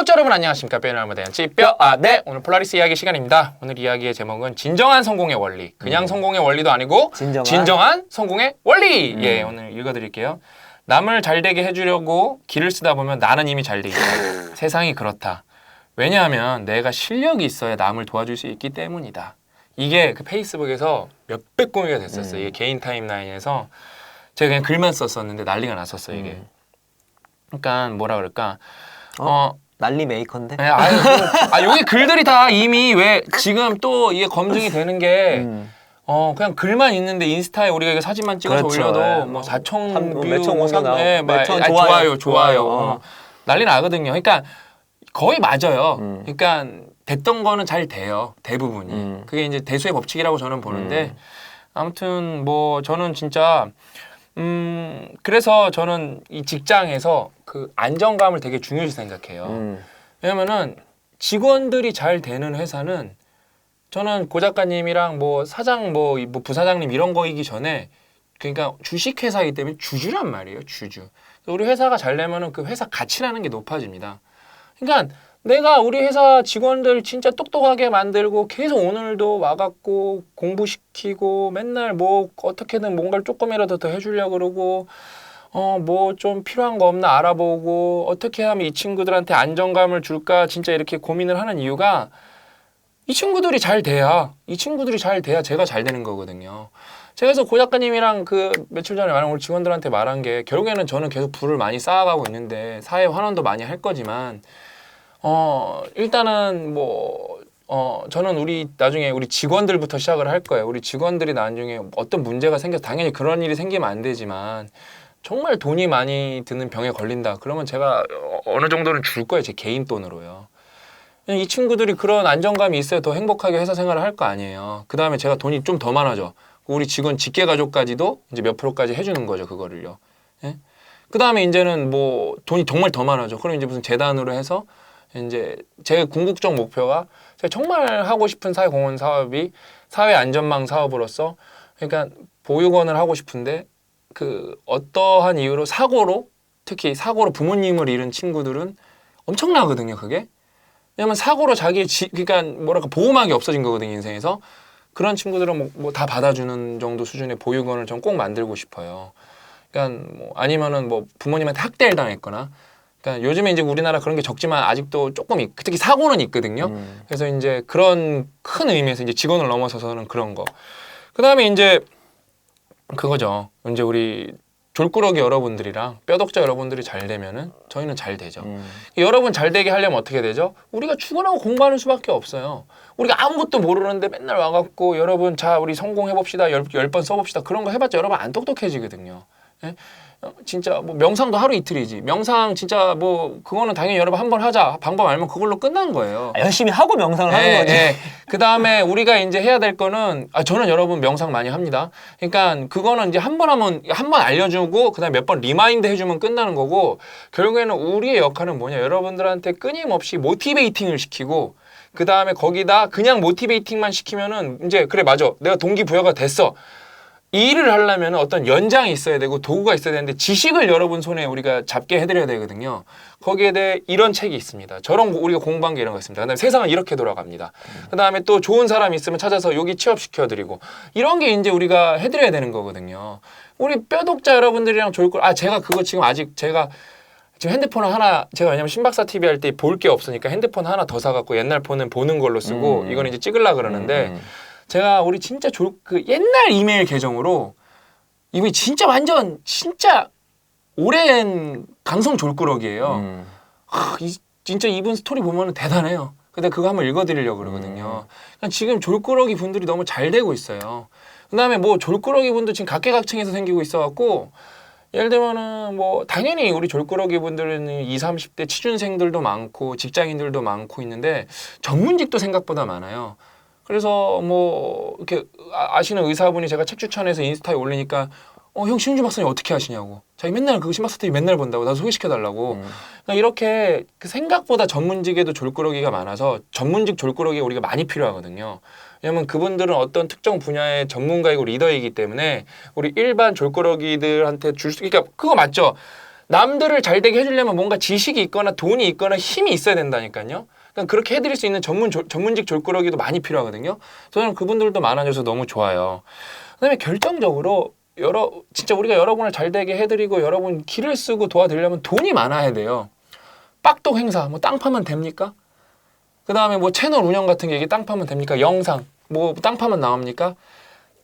구독자 여러분 안녕하십니까? 뼈나무에 대한 찌뼈아네. 오늘 폴라리스 이야기 시간입니다. 오늘 이야기의 제목은 진정한 성공의 원리. 그냥 성공의 원리도 아니고 진정한? 진정한 성공의 원리! 예 오늘 읽어드릴게요. 남을 잘되게 해주려고 길을 쓰다 보면 나는 이미 잘 돼 있다. 세상이 그렇다. 왜냐하면 내가 실력이 있어야 남을 도와줄 수 있기 때문이다. 이게 그 페이스북에서 몇백 공유가 됐었어요. 이게 개인 타임라인에서. 제가 그냥 글만 썼었는데 난리가 났었어요 이게. 음. 그러니까 뭐라 그럴까? 어 난리 메이커인데. 네, 아유, 뭐, 아 여기 글들이 다 이미 왜 지금 또 이게 검증이 되는 게 음. 어 그냥 글만 있는데 인스타에 우리가 이거 사진만 찍어서 그렇죠. 올려도 예. 뭐 4천 한- 뷰, 몇천 뭐 삼- 나오고 예, 막, 몇천 아, 좋아요. 좋아요, 좋아요. 좋아요. 어. 난리 나거든요. 그러니까 거의 맞아요. 음. 그러니까 됐던 거는 잘 돼요. 대부분이. 음. 그게 이제 대수의 법칙이라고 저는 보는데 아무튼 뭐 저는 진짜 음 그래서 저는 이 직장에서 그 안정감을 되게 중요시 생각해요. 음. 왜냐면은 직원들이 잘 되는 회사는 저는 고 작가님이랑 뭐 사장 뭐, 이- 뭐 부사장님 이런 거이기 전에 그러니까 주식 회사이기 때문에 주주란 말이에요 주주 우리 회사가 잘 되면은 그 회사 가치라는 게 높아집니다 그러니까 내가 우리 회사 직원들 진짜 똑똑하게 만들고 계속 오늘도 와갖고 공부시키고 맨날 뭐 어떻게든 뭔가를 조금이라도 더 해주려고 그러고 어 뭐 좀 필요한 거 없나 알아보고 어떻게 하면 이 친구들한테 안정감을 줄까 진짜 이렇게 고민을 하는 이유가 이 친구들이 잘 돼야 이 친구들이 잘 돼야 제가 잘 되는 거거든요. 그래서 고 작가님이랑 그 며칠 전에 말한 우리 직원들한테 말한 게 결국에는 저는 계속 부를 많이 쌓아가고 있는데 사회 환원도 많이 할 거지만 어 일단은 뭐 어, 저는 우리 나중에 우리 직원들부터 시작을 할 거예요. 우리 직원들이 나중에 어떤 문제가 생겨서 당연히 그런 일이 생기면 안 되지만 정말 돈이 많이 드는 병에 걸린다. 그러면 제가 어- 어느 정도는 줄 거예요. 제 개인 돈으로요. 이 친구들이 그런 안정감이 있어야 더 행복하게 회사 생활을 할 거 아니에요. 그 다음에 제가 돈이 좀 더 많아져. 우리 직원 직계 가족까지도 이제 몇 프로까지 해주는 거죠. 그거를요. 예? 그 다음에 이제는 뭐 돈이 정말 더 많아져. 그럼 이제 무슨 재단으로 해서 이제 제 궁극적 목표가 제가 정말 하고 싶은 사회공헌 사업이 사회 안전망 사업으로서 그러니까 보육원을 하고 싶은데 그 어떠한 이유로 사고로 특히 사고로 부모님을 잃은 친구들은 엄청나거든요. 그게 왜냐면 사고로 자기 지, 그러니까 뭐랄까 보호막이 없어진 거거든요 인생에서 그런 친구들은 뭐다 받아주는 정도 수준의 보육원을 전 꼭 만들고 싶어요. 그러니까 뭐 아니면은 뭐 부모님한테 학대를 당했거나 그러니까 요즘에 이제 우리나라 그런 게 적지만 아직도 조금 있, 특히 사고는 있거든요. 음. 그래서 이제 그런 큰 의미에서 이제 직원을 넘어서서는 그런 거. 그 다음에 이제 그거죠. 이제 우리 졸꾸러기 여러분들이랑 뼈독자 여러분들이 잘 되면은 저희는 잘 되죠. 음. 여러분 잘 되게 하려면 어떻게 되죠? 우리가 출근하고 공부하는 수밖에 없어요. 우리가 아무것도 모르는데 맨날 와갖고 여러분 자 우리 성공해 봅시다 열번 써봅시다 그런 거 해봤자 여러분 안 똑똑해지거든요. 예? 어, 진짜 뭐 명상도 하루 이틀이지. 명상 진짜 뭐 그거는 당연히 여러분 한 번 하자 방법 알면 그걸로 끝난 거예요. 아, 열심히 하고 명상을 하는 예, 거지. 예. 그 다음에 우리가 이제 해야 될 거는, 아, 저는 여러분 명상 많이 합니다. 그러니까 그거는 이제 한 번 하면, 한 번 알려주고, 그 다음에 몇번 리마인드 해주면 끝나는 거고, 결국에는 우리의 역할은 뭐냐. 여러분들한테 끊임없이 모티베이팅을 시키고, 그 다음에 거기다 그냥 모티베이팅만 시키면은, 이제, 그래, 맞아. 내가 동기부여가 됐어. 이 일을 하려면 어떤 연장이 있어야 되고 도구가 있어야 되는데 지식을 여러분 손에 우리가 잡게 해드려야 되거든요. 거기에 대해 이런 책이 있습니다. 저런 거 우리가 공부한 게 이런 거 있습니다. 그다음에 세상은 이렇게 돌아갑니다. 그다음에 또 좋은 사람 있으면 찾아서 여기 취업시켜드리고 이런 게 이제 우리가 해드려야 되는 거거든요. 우리 뼈독자 여러분들이랑 좋을 걸. 아 제가 그거 지금 아직 제가 지금 핸드폰 하나 제가 왜냐면 신박사 TV 할 때 볼 게 없으니까 핸드폰 하나 더 사갖고 옛날 폰은 보는 걸로 쓰고 음. 이건 이제 찍으려 그러는데 음. 제가 우리 진짜 졸, 그 옛날 이메일 계정으로 이분이 진짜 완전 진짜 오랜 강성 졸꾸러기예요. 음. 하, 이, 진짜 이분 스토리 보면 대단해요. 근데 그거 한번 읽어드리려고 그러거든요. 그러니까 지금 졸꾸러기 분들이 너무 잘 되고 있어요. 그다음에 뭐 졸꾸러기 분도 지금 각계각층에서 생기고 있어갖고 예를 들면은 뭐 당연히 우리 졸꾸러기 분들은 20, 30대 취준생들도 많고 직장인들도 많고 있는데 전문직도 생각보다 많아요. 그래서 뭐 이렇게 아- 아시는 의사분이 제가 책 추천해서 인스타에 올리니까 어형 신윤주 박사님 어떻게 하시냐고 자기 맨날 그 신박사 TV 맨날 본다고 나도 소개시켜 달라고 음. 그러니까 이렇게 그 생각보다 전문직에도 졸꾸러기가 많아서 전문직 졸꾸러기가 우리가 많이 필요하거든요. 왜냐면 그분들은 어떤 특정 분야의 전문가이고 리더이기 때문에 우리 일반 졸꾸러기들한테 줄 수, 그러니까 그거 맞죠? 남들을 잘 되게 해주려면 뭔가 지식이 있거나 돈이 있거나 힘이 있어야 된다니까요. 그러니까 그렇게 해드릴 수 있는 전문 조- 전문직 졸꾸러기도 많이 필요하거든요. 저는 그분들도 많아져서 너무 좋아요. 그다음에 결정적으로 여러 진짜 우리가 여러분을 잘 되게 해드리고 여러분 길을 쓰고 도와드리려면 돈이 많아야 돼요. 빡독 행사 뭐 땅 파면 됩니까? 그 다음에 뭐 채널 운영 같은 게 이게 땅 파면 됩니까? 영상 뭐 땅 파면 나옵니까?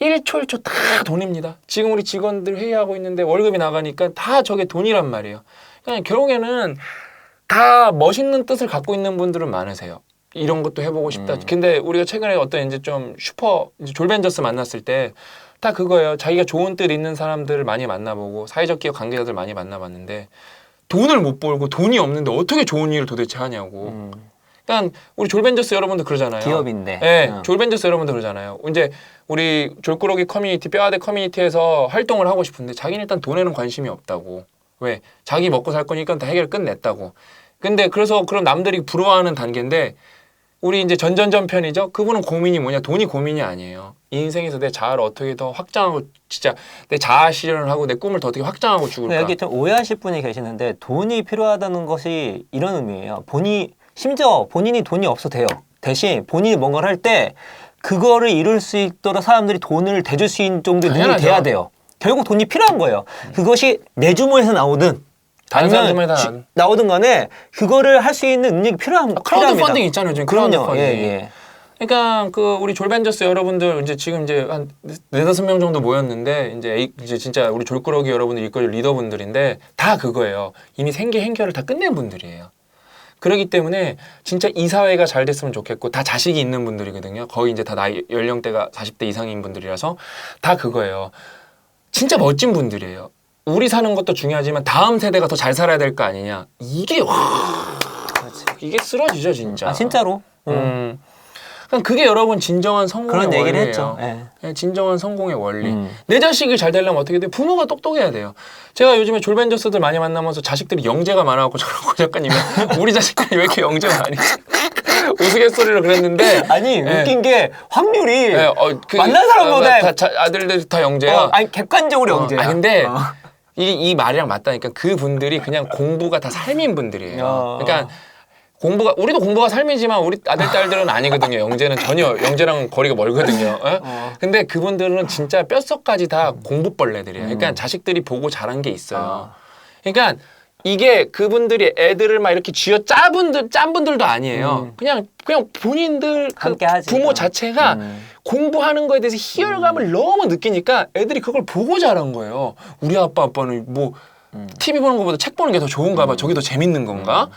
1초 1초 다 돈입니다. 지금 우리 직원들 회의하고 있는데 월급이 나가니까 다 저게 돈이란 말이에요. 그러니까 결국에는 다 멋있는 뜻을 갖고 있는 분들은 많으세요. 이런 것도 해보고 싶다. 음. 근데 우리가 최근에 어떤 이제 좀 슈퍼 이제 졸벤져스 만났을 때 다 그거예요. 자기가 좋은 뜻 있는 사람들을 많이 만나보고 사회적 기업 관계자들 많이 만나봤는데 돈을 못 벌고 돈이 없는데 어떻게 좋은 일을 도대체 하냐고. 음, 그러니까 우리 졸벤져스 여러분들 그러잖아요. 기업인데. 네, 어. 졸벤져스 여러분들 그러잖아요. 이제 우리 졸꾸러기 커뮤니티, 뼈아대 커뮤니티에서 활동을 하고 싶은데 자기는 일단 돈에는 관심이 없다고. 왜? 자기 먹고 살 거니까 다 해결 끝냈다고. 근데 그래서 그런 남들이 부러워하는 단계인데 우리 이제 전전전 편이죠. 그분은 고민이 뭐냐? 돈이 고민이 아니에요. 이 인생에서 내 자아를 어떻게 더 확장하고 진짜 내 자아 실현을 하고 내 꿈을 더 어떻게 확장하고 죽을까? 근데 여기 좀 오해하실 분이 계시는데 돈이 필요하다는 것이 이런 의미예요. 본이 심지어 본인이 돈이 없어도 돼요. 대신 본인이 뭔가를 할 때 그거를 이룰 수 있도록 사람들이 돈을 대줄 수 있는 정도의 당연하죠. 돼야 돼요. 결국 돈이 필요한 거예요. 그것이 내 주머니에서 나오든 다른 아니면 지- 나오든. 나오든 간에 그거를 할 수 있는 능력이 필요함, 아, 크라우드. 펀딩 있잖아요. 지금 크라우드 그럼요. 펀딩. 예, 예. 그러니까 그 우리 졸벤져스 여러분들 이제 지금 이제 한 네다섯 명 정도 모였는데 이제 에이- 이제 진짜 우리 졸꾸러기 여러분들 이끌 리더분들인데 다 그거예요. 이미 생계 행결을 다 끝낸 분들이에요. 그렇기 때문에 진짜 이 사회가 잘 됐으면 좋겠고 다 자식이 있는 분들이거든요. 거의 이제 다 나이 연령대가 40대 이상인 분들이라서 다 그거예요. 진짜 멋진 분들이에요. 우리 사는 것도 중요하지만 다음 세대가 더 잘 살아야 될 거 아니냐. 이게 와 이게 쓰러지죠 진짜. 아 진짜로. 음. 음. 그럼 그게 여러분 진정한 성공의 그런 얘기를 원리예요. 했죠. 예. 예, 진정한 성공의 원리. 음. 내 자식이 잘 되려면 어떻게 돼? 부모가 똑똑해야 돼요. 제가 요즘에 졸벤져스들 많이 만나면서 자식들이 영재가 많아갖고 저런 고 작가님이 우리 자식들이 왜 이렇게 영재가 많이 우스갯소리로 그랬는데 아니 예. 웃긴 게 확률이 예, 어, 그, 만난 사람보다 어, 다, 자, 아들들 다 영재야. 어, 아니 객관적으로 어, 영재야. 아 근데 어. 이, 이 말이랑 맞다니까 그 분들이 그냥 공부가 다 삶인 분들이에요. 어. 그러니까 공부가 우리도 공부가 삶이지만 우리 아들 딸들은 아니거든요. 영재는 전혀 영재랑 거리가 멀거든요. 어? 어. 근데 그분들은 진짜 뼈속까지 다 공부벌레들이에요. 그러니까 자식들이 보고 자란 게 있어요. 어. 그러니까 이게 그분들이 애들을 막 이렇게 쥐어 짜 분들 짠 분들도 아니에요. 그냥 그냥 본인들 그 하지. 부모 어. 자체가 음. 공부하는 거에 대해서 희열감을 너무 느끼니까 애들이 그걸 보고 자란 거예요. 우리 아빠 아빠는 뭐 음. TV 보는 것보다 책 보는 게 더 좋은가 봐. 저게 더 재밌는 건가?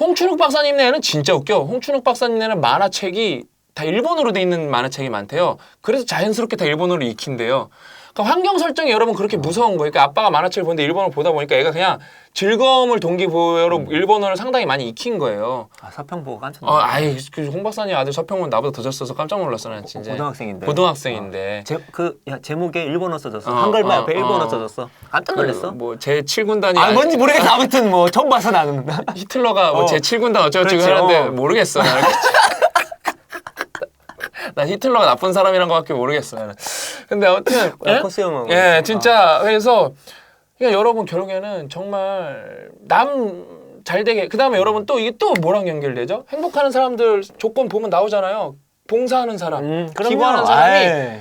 홍춘욱 박사님 네는 진짜 웃겨. 홍춘욱 박사님 네는 만화책이 다 일본어로 돼 있는 만화책이 많대요. 그래서 자연스럽게 다 일본어로 익힌대요. 그러니까 환경 설정이 여러분 그렇게 무서운 거예요. 그러니까 아빠가 만화책을 보는데 일본어를 보다 보니까 애가 그냥 즐거움을 동기부여로 일본어를 상당히 많이 익힌 거예요. 아, 사평 보고 깜짝 어, 놀랐어. 아이, 그홍 박사님 아들 서평은 나보다 더 졌어서 깜짝 놀랐어, 난 진짜. 고등학생인데. 고등학생인데. 제, 그 야, 제목에 일본어 써졌어. 어, 한글만 어, 옆에 일본어 어. 써졌어. 깜짝 놀랐어. 뭐제 7군단이 아 뭔지 모르겠어. 아무튼 뭐 처음 봐서 나는. 히틀러가 뭐 어. 제 7군단 어쩌고저쩌고 하는데 어. 모르겠어. 난 히틀러가 나쁜 사람이란 거밖에 모르겠어. 나는. 근데 아무튼 예? 코스 영어. 예, 진짜 그래서 그러니까 여러분 결국에는 정말 남 잘 되게 그다음에 여러분 또 이게 또 뭐랑 연결되죠? 행복하는 사람들 조건 보면 나오잖아요. 봉사하는 사람, 음, 기부하는 사람이 아이,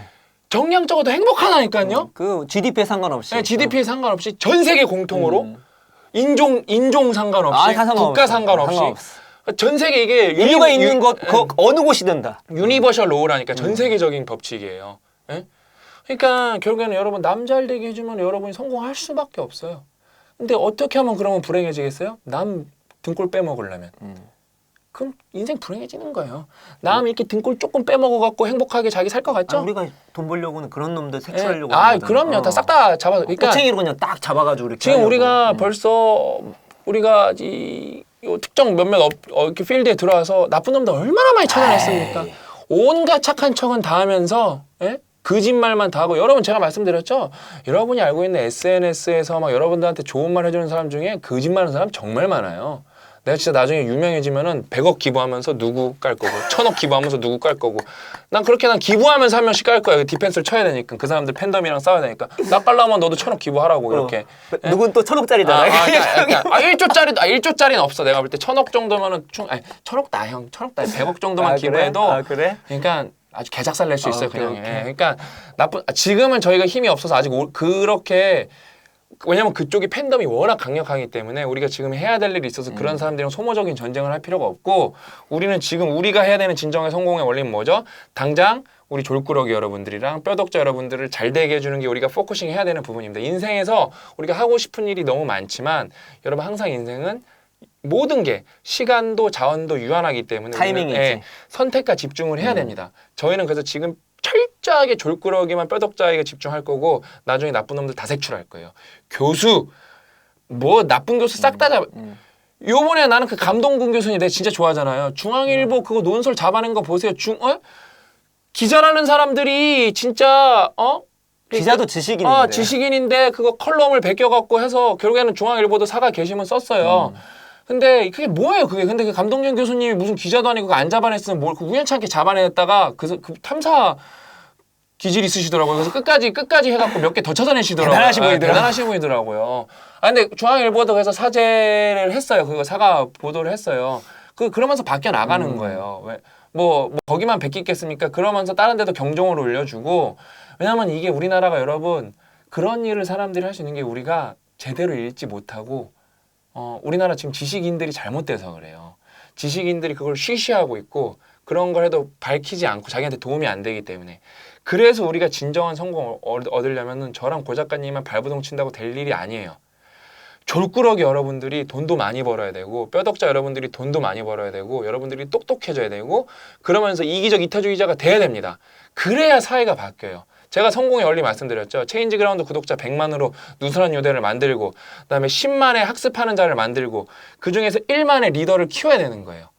정량적으로 행복하다니까요. 그 GDP에 상관없이. 네, GDP에 상관없이 전 세계 공통으로 음. 인종 인종 상관없이 아, 다 상관없어. 국가 상관없이 상관없어. 전 세계 이게 인류가 유니- 있는 유- 곳, 그 어느 곳이든 다. 유니버셜 로우라니까 음. 전 세계적인 법칙이에요. 예? 그러니까 결국에는 여러분 남 잘 되게 해주면 여러분이 성공할 수밖에 없어요. 근데 어떻게 하면 그러면 불행해지겠어요? 남 등골 빼먹으려면. 음. 그럼 인생 불행해지는 거예요. 남 이렇게 등골 조금 빼먹어 갖고 행복하게 자기 살것 아, 같죠? 우리가 돈 벌려고는 그런 놈들 예. 색출하려고. 아. 그럼요. 어. 다싹다 잡아. 그러니까 꼬챙이로 그냥 딱 잡아가지고 이렇게. 지금 하려고. 우리가 음. 벌써 우리가 이, 이 특정 몇몇 업, 어, 이렇게 필드에 들어와서 나쁜 놈들 얼마나 많이 찾아냈습니까? 온갖 착한 척은 다 하면서 예? 거짓말만 다 하고 여러분 제가 말씀드렸죠. 여러분이 알고 있는 SNS에서 막 여러분들한테 좋은 말 해주는 사람 중에 거짓말하는 사람 정말 많아요. 내가 진짜 나중에 유명해지면은 100억 기부하면서 누구 깔 거고 1000억 기부하면서 누구 깔 거고 난 그렇게 난 기부하면서 한 명씩 깔 거야 그 디펜스를 쳐야 되니까 그 사람들 팬덤이랑 싸워야 되니까 나 깔라면 너도 1000억 기부하라고 이렇게 누군 또 아, 천억짜리잖아. 아, 그러니까, 아, 1조짜리, 아, 1조짜리는 없어. 내가 볼때 천억 정도면은 충, 아니, 천억 나, 형. 천억 나. 100억 정도만 아, 기부해도. 그래? 아, 그래? 그러니까 아주 개작살 낼수 아, 있어요, 오케이, 그냥. 오케이. 예. 그러니까 나쁜, 아, 지금은 저희가 힘이 없어서 아직 오- 그렇게 왜냐면 그쪽이 팬덤이 워낙 강력하기 때문에 우리가 지금 해야 될 일이 있어서 음. 그런 사람들이랑 소모적인 전쟁을 할 필요가 없고 우리는 지금 우리가 해야 되는 진정한 성공의 원리는 뭐죠? 당장 우리 졸꾸러기 여러분들이랑 뼈독자 여러분들을 잘 되게 해주는 게 우리가 포커싱 해야 되는 부분입니다. 인생에서 우리가 하고 싶은 일이 너무 많지만 여러분 항상 인생은 모든 게 시간도 자원도 유한하기 때문에 타이밍이지. 예, 선택과 집중을 해야 음. 됩니다. 저희는 그래서 지금 철저하게 졸꾸러기만 뼈독자에게 집중할 거고 나중에 나쁜 놈들 다 색출할 거예요. 교수 뭐 나쁜 교수 싹 다 잡. 음. 요번에 나는 그 감동군 교수님 내가 진짜 좋아하잖아요. 중앙일보 그거 논설 잡아낸 거 보세요. 중 어? 기자라는 사람들이 진짜 어? 기자도 지식인인데. 아, 지식인인데 그거 컬럼을 베껴 갖고 해서 결국에는 중앙일보도 사과 게시문 썼어요. 근데 그게 뭐예요? 그게 근데 그 감동준 교수님이 무슨 기자도 아니고 그거 안 잡아냈으면 뭘 그 우연찮게 잡아냈다가 그, 그 탐사 기질 있으시더라고요. 그래서 끝까지 끝까지 해갖고 몇 개 더 찾아내시더라고요. 대단하시 아, 보이더라고요. 대단하시 보이더라고요. 아 근데 중앙일보도 그래서 사죄를 했어요. 그거 사과 보도를 했어요. 그 그러면서 바뀌어 나가는 음. 거예요. 왜? 뭐, 뭐 거기만 베끼겠습니까? 그러면서 다른 데도 경종을 올려주고 왜냐면 이게 우리나라가 여러분 그런 일을 사람들이 할 수 있는 게 우리가 제대로 읽지 못하고 어, 우리나라 지금 지식인들이 잘못돼서 그래요. 지식인들이 그걸 쉬쉬하고 있고 그런 걸 해도 밝히지 않고 자기한테 도움이 안 되기 때문에 그래서 우리가 진정한 성공을 얻- 얻으려면은 저랑 고 작가님만 발부동 친다고 될 일이 아니에요. 졸꾸러기 여러분들이 돈도 많이 벌어야 되고 뼈덕자 여러분들이 돈도 많이 벌어야 되고 여러분들이 똑똑해져야 되고 그러면서 이기적 이타주의자가 돼야 됩니다. 그래야 사회가 바뀌어요. 제가 성공의 원리 말씀드렸죠. 체인지 그라운드 구독자 100만으로 누수한 요대를 만들고 그다음에 10만의 학습하는 자를 만들고 그중에서 1만의 리더를 키워야 되는 거예요.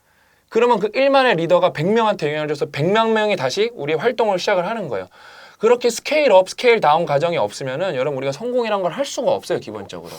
그러면 그 1만의 리더가 100명한테 영향을 줘서 100만 명이 다시 우리의 활동을 시작을 하는 거예요. 그렇게 스케일 업, 스케일 다운 과정이 없으면은 여러분 우리가 성공이란 걸 할 수가 없어요, 기본적으로.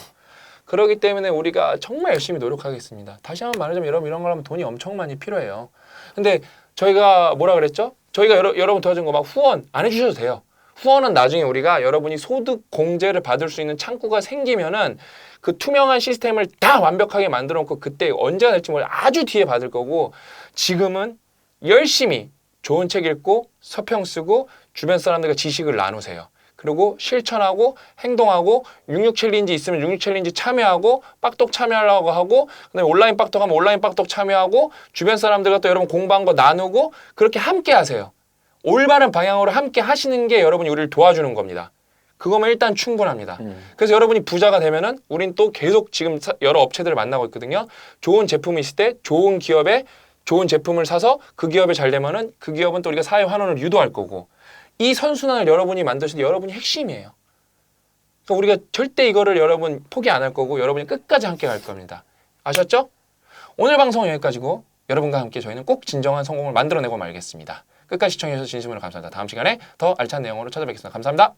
그렇기 때문에 우리가 정말 열심히 노력하겠습니다. 다시 한번 말하자면 여러분 이런 걸 하면 돈이 엄청 많이 필요해요. 근데 저희가 뭐라 그랬죠? 저희가 여러, 여러분 도와준 거 막 후원 안 해주셔도 돼요. 후원은 나중에 우리가 여러분이 소득 공제를 받을 수 있는 창구가 생기면은 그 투명한 시스템을 다 완벽하게 만들어 놓고 그때 언제가 될지 몰라 아주 뒤에 받을 거고 지금은 열심히 좋은 책 읽고 서평 쓰고 주변 사람들과 지식을 나누세요. 그리고 실천하고 행동하고 66 챌린지 있으면 66 챌린지 참여하고 빡독 참여하려고 하고 그다음에 온라인 빡독 하면 온라인 빡독 참여하고 주변 사람들과 또 여러분 공부한 거 나누고 그렇게 함께 하세요. 올바른 방향으로 함께 하시는 게 여러분이 우리를 도와주는 겁니다. 그거면 일단 충분합니다. 음. 그래서 여러분이 부자가 되면은 우린 또 계속 지금 사- 여러 업체들을 만나고 있거든요. 좋은 제품이 있을 때 좋은 기업에 좋은 제품을 사서 그 기업에 잘 되면은 그 기업은 또 우리가 사회 환원을 유도할 거고 이 선순환을 여러분이 만드실 때 여러분이 핵심이에요. 그러니까 우리가 절대 이거를 여러분 포기 안 할 거고 여러분이 끝까지 함께 갈 겁니다. 아셨죠? 오늘 방송은 여기까지고 여러분과 함께 저희는 꼭 진정한 성공을 만들어내고 말겠습니다. 끝까지 시청해주셔서 진심으로 감사합니다. 다음 시간에 더 알찬 내용으로 찾아뵙겠습니다. 감사합니다.